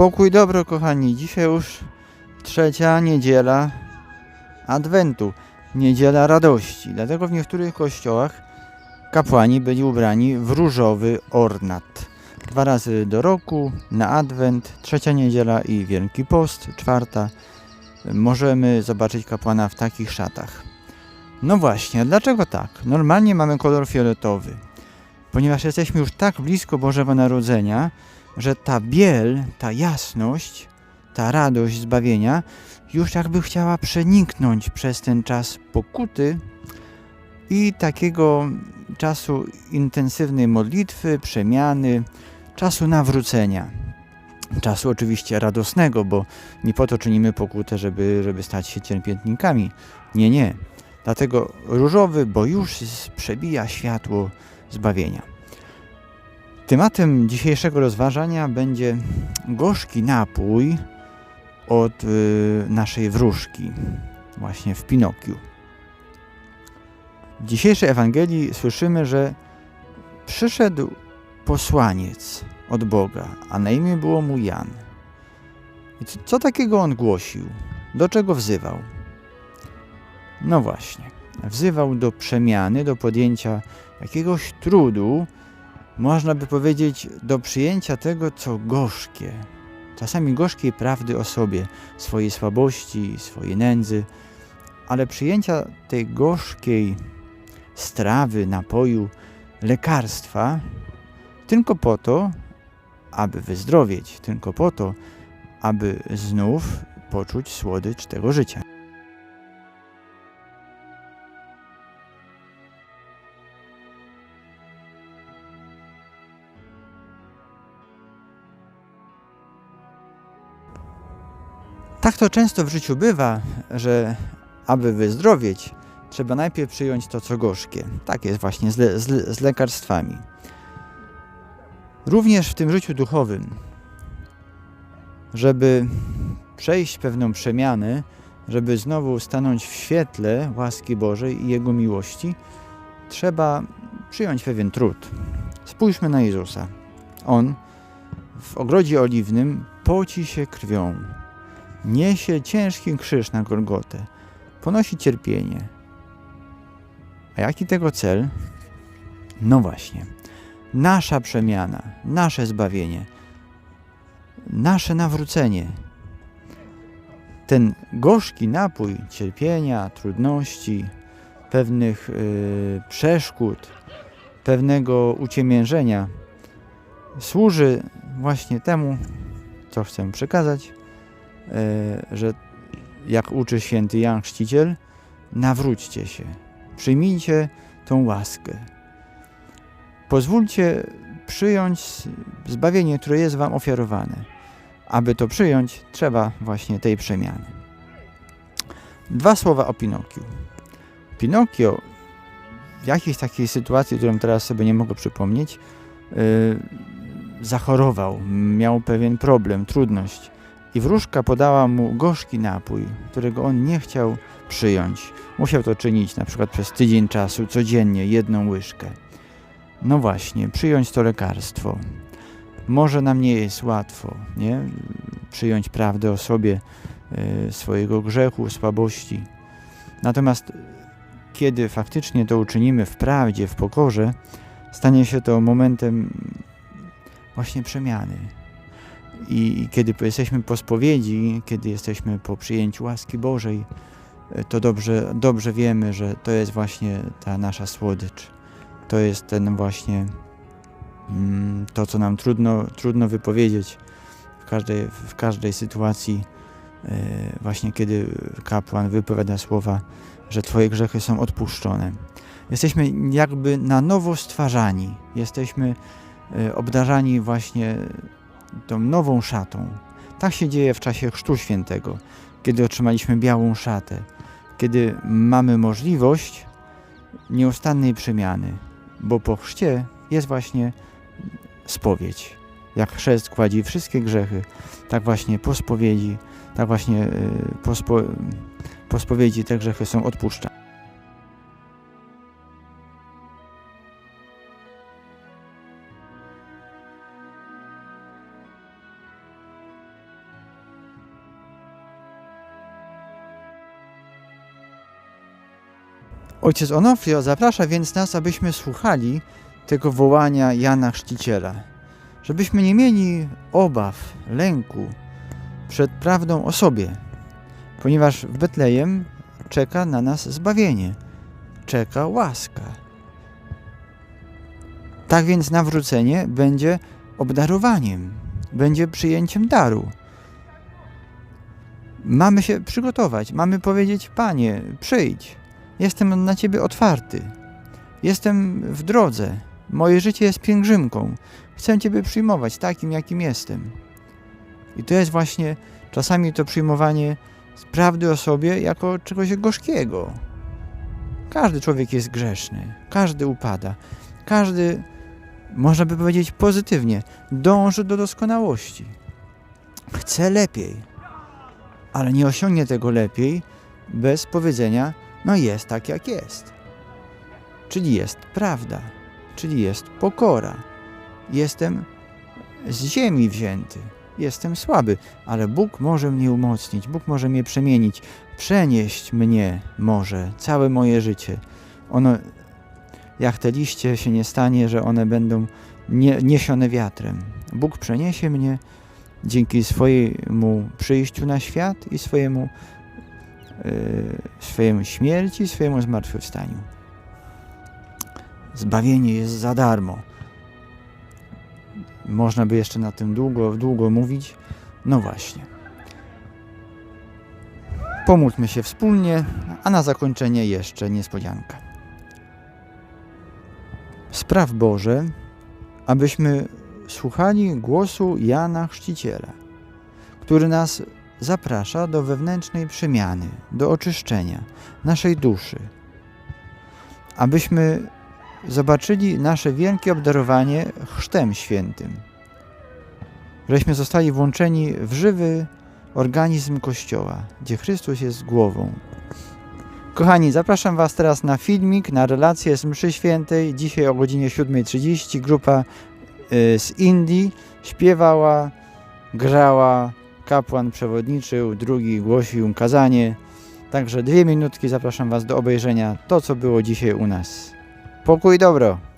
Pokój dobro, kochani. Dzisiaj już trzecia niedziela Adwentu. Niedziela radości. Dlatego w niektórych kościołach kapłani byli ubrani w różowy ornat. Dwa razy do roku, na Adwent, trzecia niedziela i Wielki Post, czwarta. Możemy zobaczyć kapłana w takich szatach. No właśnie, dlaczego tak? Normalnie mamy kolor fioletowy, ponieważ jesteśmy już tak blisko Bożego Narodzenia, że ta biel, ta jasność, ta radość zbawienia już jakby chciała przeniknąć przez ten czas pokuty i takiego czasu intensywnej modlitwy, przemiany, czasu nawrócenia. Czasu oczywiście radosnego, bo nie po to czynimy pokutę, żeby, żeby stać się cierpiętnikami. Nie, nie. Dlatego różowy, bo już przebija światło zbawienia. Tematem dzisiejszego rozważania będzie gorzki napój od y, naszej wróżki, właśnie w Pinokiu. W dzisiejszej Ewangelii słyszymy, że przyszedł posłaniec od Boga, a na imię było mu Jan. I co, co takiego on głosił? Do czego wzywał? No właśnie, wzywał do przemiany, do podjęcia jakiegoś trudu, można by powiedzieć, do przyjęcia tego, co gorzkie, czasami gorzkiej prawdy o sobie, swojej słabości, swojej nędzy, ale przyjęcia tej gorzkiej strawy, napoju, lekarstwa tylko po to, aby wyzdrowieć, tylko po to, aby znów poczuć słodycz tego życia. Tak to często w życiu bywa, że aby wyzdrowieć, trzeba najpierw przyjąć to, co gorzkie. Tak jest właśnie z, le, z, z lekarstwami. Również w tym życiu duchowym, żeby przejść pewną przemianę, żeby znowu stanąć w świetle łaski Bożej i Jego miłości, trzeba przyjąć pewien trud. Spójrzmy na Jezusa. On w ogrodzie oliwnym poci się krwią, niesie ciężki krzyż na Golgotę, ponosi cierpienie. A jaki tego cel? No właśnie, nasza przemiana, nasze zbawienie, nasze nawrócenie. Ten gorzki napój cierpienia, trudności, pewnych yy, przeszkód, pewnego uciemiężenia służy właśnie temu, co chcę przekazać, że jak uczy święty Jan Chrzciciel, nawróćcie się, przyjmijcie tą łaskę. Pozwólcie przyjąć zbawienie, które jest Wam ofiarowane. Aby to przyjąć, trzeba właśnie tej przemiany. Dwa słowa o Pinokiu. Pinokio w jakiejś takiej sytuacji, którą teraz sobie nie mogę przypomnieć, yy, zachorował, miał pewien problem, trudność i wróżka podała mu gorzki napój, którego on nie chciał przyjąć. Musiał to czynić na przykład przez tydzień czasu, codziennie, jedną łyżkę. No właśnie, przyjąć to lekarstwo. Może nam nie jest łatwo, nie? Przyjąć prawdę o sobie, y, swojego grzechu, słabości. Natomiast kiedy faktycznie to uczynimy w prawdzie, w pokorze, stanie się to momentem właśnie przemiany, i kiedy jesteśmy po spowiedzi, kiedy jesteśmy po przyjęciu łaski Bożej, e, to dobrze, dobrze wiemy, że to jest właśnie ta nasza słodycz. To jest ten właśnie mm, to, co nam trudno, trudno wypowiedzieć w każdej, w każdej sytuacji, e, właśnie kiedy kapłan wypowiada słowa, że Twoje grzechy są odpuszczone. Jesteśmy jakby na nowo stwarzani, jesteśmy e, obdarzani właśnie tą nową szatą. Tak się dzieje w czasie Chrztu Świętego, kiedy otrzymaliśmy białą szatę, kiedy mamy możliwość nieustannej przemiany, bo po chrzcie jest właśnie spowiedź. Jak chrzest kładzi wszystkie grzechy, tak właśnie po spowiedzi, tak właśnie y, po, spo, po spowiedzi te grzechy są odpuszczane. Ojciec Onofrio zaprasza więc nas, abyśmy słuchali tego wołania Jana Chrzciciela. Żebyśmy nie mieli obaw, lęku przed prawdą o sobie, ponieważ w Betlejem czeka na nas zbawienie, czeka łaska. Tak więc nawrócenie będzie obdarowaniem, będzie przyjęciem daru. Mamy się przygotować, mamy powiedzieć: Panie, przyjdź, jestem na Ciebie otwarty, jestem w drodze, moje życie jest pielgrzymką, chcę Ciebie przyjmować takim, jakim jestem. I to jest właśnie czasami to przyjmowanie prawdy o sobie jako czegoś gorzkiego. Każdy człowiek jest grzeszny, każdy upada, każdy, można by powiedzieć pozytywnie, dąży do doskonałości. Chce lepiej, ale nie osiągnie tego lepiej bez powiedzenia, no jest tak jak jest. Czyli jest prawda, czyli jest pokora. Jestem z ziemi wzięty, jestem słaby, ale Bóg może mnie umocnić, Bóg może mnie przemienić, przenieść mnie może całe moje życie. Ono, jak te liście się nie stanie, że one będą nie, niesione wiatrem. Bóg przeniesie mnie dzięki swojemu przyjściu na świat i swojemu, swojemu śmierci, swojemu zmartwychwstaniu. Zbawienie jest za darmo. Można by jeszcze na tym długo, długo mówić. No właśnie. Pomódlmy się wspólnie, a na zakończenie jeszcze niespodzianka. Spraw Boże, abyśmy słuchali głosu Jana Chrzciciela, który nas zaprasza do wewnętrznej przemiany, do oczyszczenia naszej duszy, abyśmy zobaczyli nasze wielkie obdarowanie chrztem świętym, żeśmy zostali włączeni w żywy organizm Kościoła, gdzie Chrystus jest głową. Kochani, zapraszam Was teraz na filmik, na relację z mszy świętej. Dzisiaj o godzinie 7.30 grupa y, z Indii śpiewała, grała, kapłan przewodniczył, drugi głosił kazanie. Także dwie minutki zapraszam Was do obejrzenia to, co było dzisiaj u nas. Pokój dobro!